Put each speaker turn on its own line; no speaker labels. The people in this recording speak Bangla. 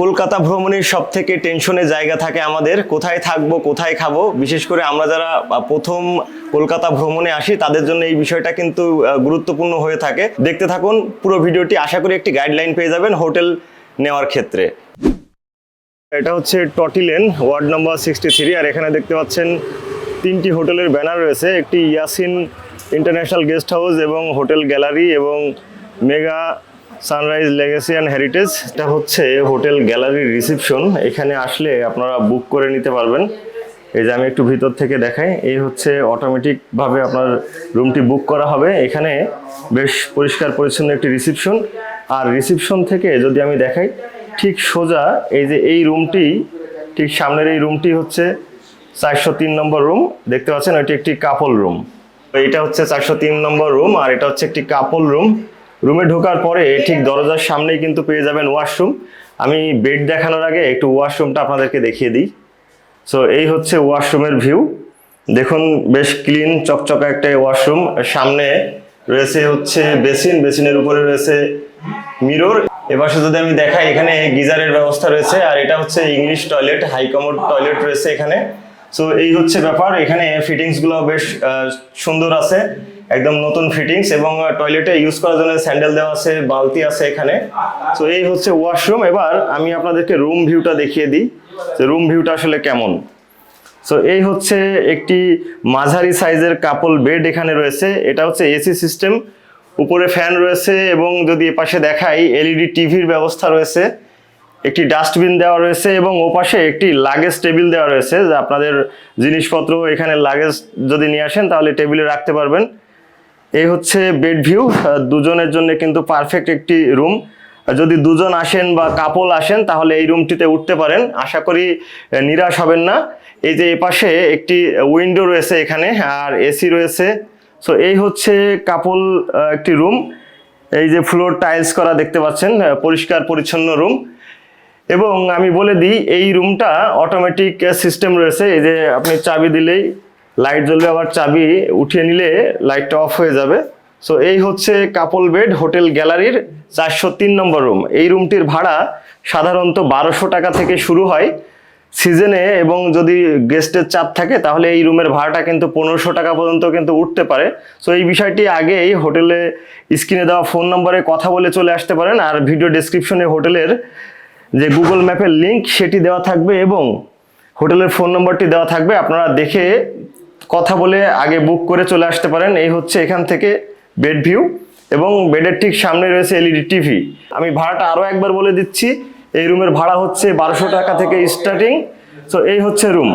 কলকাতা ভ্রমণের সব থেকে টেনশনের জায়গা থাকে আমাদের। কোথায় থাকব, কোথায় খাব? বিশেষ করে আমরা যারা প্রথম কলকাতা ভ্রমণে আসি, তাদের জন্য এই বিষয়টা কিন্তু গুরুত্বপূর্ণ হয়ে থাকে। দেখতে থাকুন পুরো ভিডিওটি। আশা করি একটি গাইডলাইন পেয়ে যাবেন হোটেল নেওয়ার ক্ষেত্রে। এটা হচ্ছে টটিলেন ওয়ার্ড নাম্বার সিক্সটি থ্রি, আর এখানে দেখতে পাচ্ছেন তিনটি হোটেলের ব্যানার রয়েছে। একটি ইয়াসিন ইন্টারন্যাশনাল গেস্ট হাউস এবং হোটেল গ্যালারি এবং mega sunrise legacy and heritage এটা হচ্ছে হোটেল গ্যালারির রিসিপশন। এখানে আসলে আপনারা বুক করে নিতে পারবেন। এই যে আমি একটু ভিতর থেকে দেখাই, এই হচ্ছে অটোমেটিকভাবে আপনার রুমটি বুক করা হবে। এখানে বেশ পরিষ্কার পরিচ্ছন্ন একটি রিসিপশন আর রিসিপশন থেকে যদি আমি দেখাই, ঠিক সোজা এই যে এই রুমটি ঠিক সামনের এই রুমটি হচ্ছে চারশো তিন নম্বর রুম দেখতে পাচ্ছেন এটি একটি কাপল রুম এটা হচ্ছে চারশো তিন নম্বর রুম আর এটা হচ্ছে একটি কাপল রুম রুমে ঢোকার পরে ঠিক দরজার সামনেই কিন্তু পেয়ে যাবেন ওয়াশরুম আমি বেড দেখানোর আগে একটু ওয়াশরুমটা আপনাদেরকে দেখিয়ে দিই। সো এই হচ্ছে ওয়াশরুমের ভিউ দেখুন, বেশ ক্লিন চকচকা একটা ওয়াশরুম সামনে রয়েছে হচ্ছে বেসিন বেসিনের উপরে রয়েছে মিরর এপাশে যদি আমি দেখাই, এখানে গিজারের ব্যবস্থা রয়েছে, আর এটা হচ্ছে ইংলিশ টয়লেট হাইকমোড টয়লেট রয়েছে এখানে। সো এই হচ্ছে ব্যাপার। এখানে ফিটিংসগুলো বেশ সুন্দর আছে। একদম নতুন ফিটিংস এবং টয়লেটে ইউজ করার জন্য স্যান্ডেল দেওয়া আছে, বালতি আছে এখানে। সো এই হচ্ছে ওয়াশরুম এবার আমি আপনাদেরকে রুম ভিউটা দেখিয়ে দিই যে রুম ভিউটা আসলে কেমন। সো এই হচ্ছে একটি মাঝারি সাইজের কাপল বেড এখানে রয়েছে। এটা হচ্ছে এসি সিস্টেম উপরে ফ্যান রয়েছে এবং যদি এপাশে দেখাই এলইডি টিভির ব্যবস্থা রয়েছে। একটি ডাস্টবিন দেওয়া রয়েছে এবং ওপাশে একটি লাগেজ টেবিল দেওয়া রয়েছে। যে আপনাদের জিনিসপত্র এখানে লাগেজ যদি নিয়ে আসেন, তাহলে টেবিলে রাখতে পারবেন। এই হচ্ছে বেড ভিউ দুজনের জন্য কিন্তু পারফেক্ট একটি রুম যদি দুজন আসেন বা কাপল আসেন, তাহলে এই রুমটিতে উঠতে পারেন। আশা করি নিরাশ হবেন না। এই যে এপাশে একটি উইন্ডো রয়েছে এখানে, আর এসি রয়েছে। সো এই হচ্ছে কাপল একটি রুম এই যে ফ্লোর টাইলস করা দেখতে পাচ্ছেন পরিষ্কার পরিচ্ছন্ন রুম এবং আমি বলে দিই, এই রুমটা অটোমেটিক সিস্টেম রয়েছে। এই যে আপনি চাবি দিলেই লাইট জ্বলবে, আবার চাবি উঠিয়ে নিলে লাইটটা অফ হয়ে যাবে। সো এই হচ্ছে কাপল বেড হোটেল গ্যালারির চারশো তিন নম্বর রুম এই রুমটির ভাড়া সাধারণত বারোশো টাকা থেকে শুরু হয়। সিজনে এবং যদি গেস্টের চাপ থাকে, তাহলে এই রুমের ভাড়াটা কিন্তু পনেরোশো টাকা পর্যন্ত কিন্তু উঠতে পারে। সো এই বিষয়টি আগেই হোটেলে স্ক্রিনে দেওয়া ফোন নম্বরে কথা বলে চলে আসতে পারেন। আর ভিডিও ডেসক্রিপশনে হোটেলের যে গুগল ম্যাপের লিংক সেটি দেওয়া থাকবে এবং হোটেলের ফোন নম্বরটি দেওয়া থাকবে। আপনারা দেখে কথা বলে আগে বুক করে চলে আসতে পারেন। এই হচ্ছে এখান থেকে বেড ভিউ এবং বেডের ঠিক সামনে রয়েছে এলইডি টিভি আমি ভাড়াটা আরও একবার বলে দিচ্ছি। এই রুমের ভাড়া হচ্ছে বারোশো টাকা থেকে স্টার্টিং সো এই হচ্ছে রুম